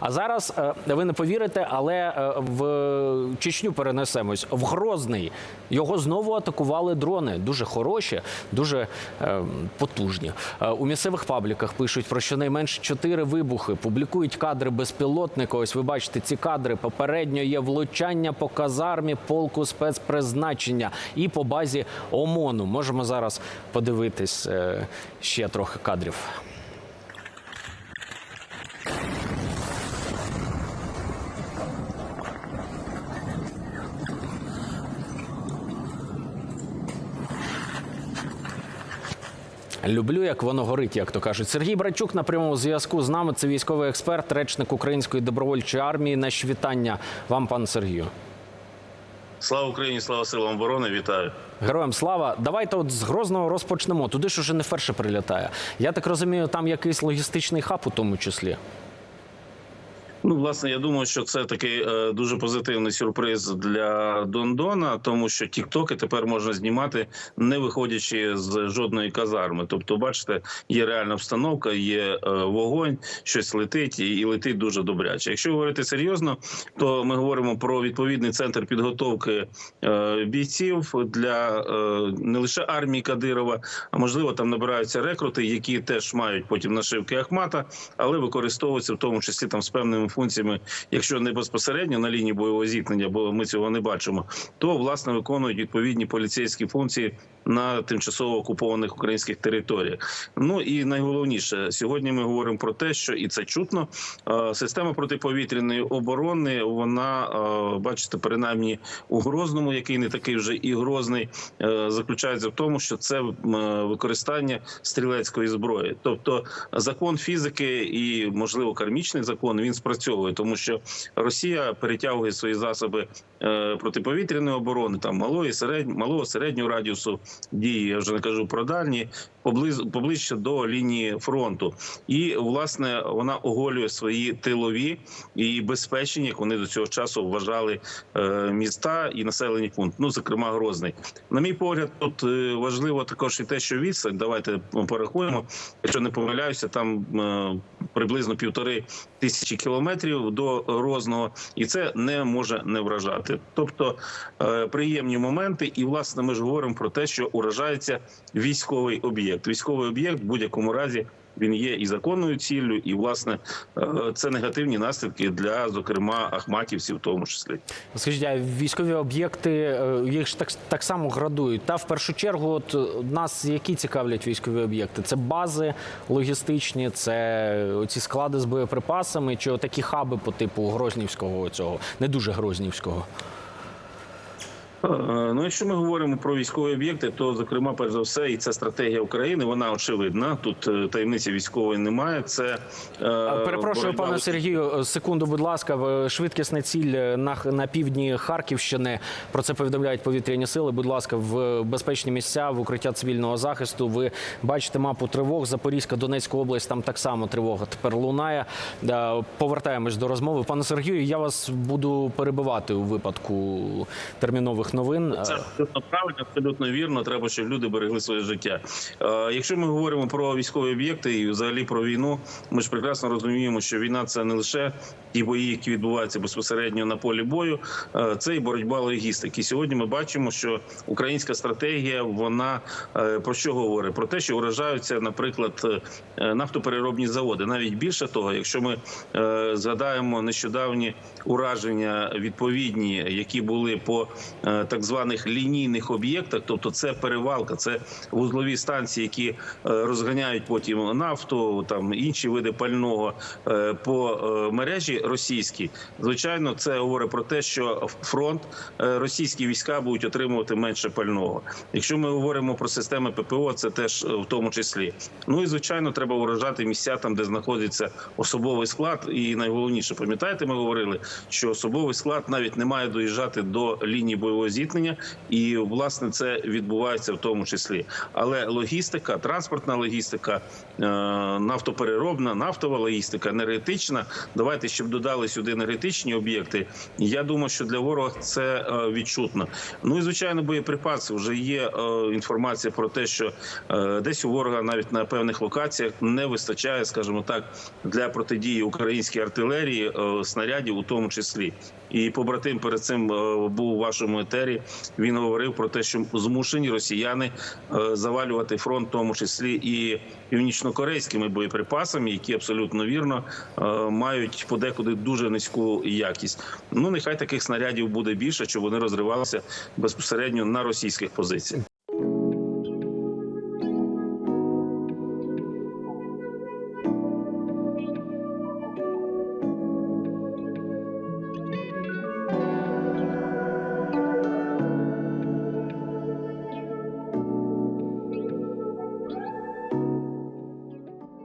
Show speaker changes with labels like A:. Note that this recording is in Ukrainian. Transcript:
A: А зараз е, ви не повірите, але е, в Чечню перенесемось. В Грозний його знову атакували дрони. Дуже хороші, дуже е, потужні. У місцевих пабліках пишуть про щонайменше чотири вибухи. Публікують кадри безпілотника. Ось ви бачите ці кадри. Попередньо є влучання по казармі полку спецпризначення і по базі ОМОНу. Можемо зараз подивитись ще трохи кадрів. Люблю, як воно горить, як то кажуть. Сергій Брачук на прямому зв'язку з нами. Це військовий експерт, речник Української добровольчої армії. Наші вітання вам, пане Сергію.
B: Слава Україні, слава силам оборони, вітаю.
A: Героям слава. Давайте от з Грозного розпочнемо. Туди ж уже не вперше прилітає. Я так розумію, там якийсь логістичний хаб у тому числі.
B: Ну, власне, я думаю, що це такий е, дуже позитивний сюрприз для Дондона, тому що тіктоки тепер можна знімати, не виходячи з жодної казарми. Тобто, бачите, є реальна обстановка, є е, вогонь, щось летить і, летить дуже добряче. Якщо говорити серйозно, то ми говоримо про відповідний центр підготовки е, бійців для не лише армії Кадирова, а можливо там набираються рекрути, які теж мають потім нашивки Ахмата, але використовуються в тому числі там з певними функціями, якщо не безпосередньо на лінії бойового зіткнення, бо ми цього не бачимо, то власне виконують відповідні поліцейські функції на тимчасово окупованих українських територіях. Ну і найголовніше сьогодні ми говоримо про те, що і це чутно. е, Система протиповітряної оборони, вона е, бачите, принаймні у Грозному, який не такий вже і грозний, е, заключається в тому, що це використання стрілецької зброї, тобто закон фізики і можливо кармічний закон він спрацьовує, тому що Росія перетягує свої засоби е, протиповітряної оборони, там малої середньої малого середнього радіусу дії. Я вже не кажу про дальні, поблиз поближче до лінії фронту, і власне вона оголює свої тилові і безпечні, як вони до цього часу вважали е, міста і населені пункти. Ну зокрема, Грозний. На мій погляд, тут е, важливо також і те, що відстань. Давайте порахуємо. Якщо не помиляюся, там е, приблизно півтори тисячі кілометрів до Грозного, і це не може не вражати. Тобто приємні моменти, і власне ми ж говоримо про те, що уражається військовий об'єкт. Військовий об'єкт в будь-якому разі. Він є і законною ціллю, і власне е, це негативні наслідки для, зокрема, ахматівців, в тому числі.
A: Скажіть, а військові об'єкти е, їх ж так, так само градують. Та в першу чергу, от е, нас які цікавлять військові об'єкти? Це бази логістичні, це оці склади з боєприпасами, чи такі хаби по типу Грознівського цього, не дуже Грознівського.
B: Е, Ну, якщо ми говоримо про військові об'єкти, то зокрема, перш за все, і це стратегія України. Вона очевидна. Тут е, таємниці військової немає. Це е,
A: Перепрошую,
B: боротьба
A: пане Сергію, секунду, будь ласка, в- швидкісна ціль на, на півдні Харківщини. Про це повідомляють повітряні сили. Будь ласка, в безпечні місця, в укриття цивільного захисту. Ви бачите мапу тривог. Запорізька, Донецька область, там так само тривога тепер лунає. Повертаємось до розмови. Пане Сергію, я вас буду перебивати у випадку термінових новин.
B: Це абсолютно правильно, абсолютно вірно. Треба, щоб люди берегли своє життя. Е, якщо ми говоримо про військові об'єкти і взагалі про війну, ми ж прекрасно розуміємо, що війна це не лише ті бої, які відбуваються безпосередньо на полі бою, е, це і боротьба логістики. Сьогодні ми бачимо, що українська стратегія вона е, про що говорить? Про те, що вражаються, наприклад, е, нафтопереробні заводи. Навіть більше того, якщо ми е, згадаємо нещодавні ураження відповідні, які були по е, так званих лінійних об'єктах, тобто це перевалка, це вузлові станції, які е, розганяють потім нафту, там інші види пального е, по е, мережі російській. Звичайно, це говорить про те, що фронт російські війська будуть отримувати менше пального. Якщо ми говоримо про системи ППО, це теж в тому числі. Ну і звичайно, треба вражати місця там, де знаходиться особовий склад. І найголовніше, пам'ятаєте, ми говорили, що особовий склад навіть не має доїжджати до лінії бойового бойового зіткнення, і власне це відбувається в тому числі. Але логістика, транспортна логістика, е, нафтопереробна, нафтова логістика, енергетична. Давайте щоб додали сюди енергетичні об'єкти. Я думаю, що для ворога це е, відчутно. Ну і звичайно, боєприпаси вже є е, інформація про те, що десь у ворога навіть на певних локаціях не вистачає, скажімо так, для протидії українській артилерії снарядів, у тому числі. І побратим перед цим був у вашому етері. Він говорив про те, що змушені росіяни е, завалювати фронт, в тому числі і північнокорейськими боєприпасами, які абсолютно вірно е, мають подекуди дуже низьку якість. Ну нехай таких снарядів буде більше, щоб вони розривалися безпосередньо на російських позиціях.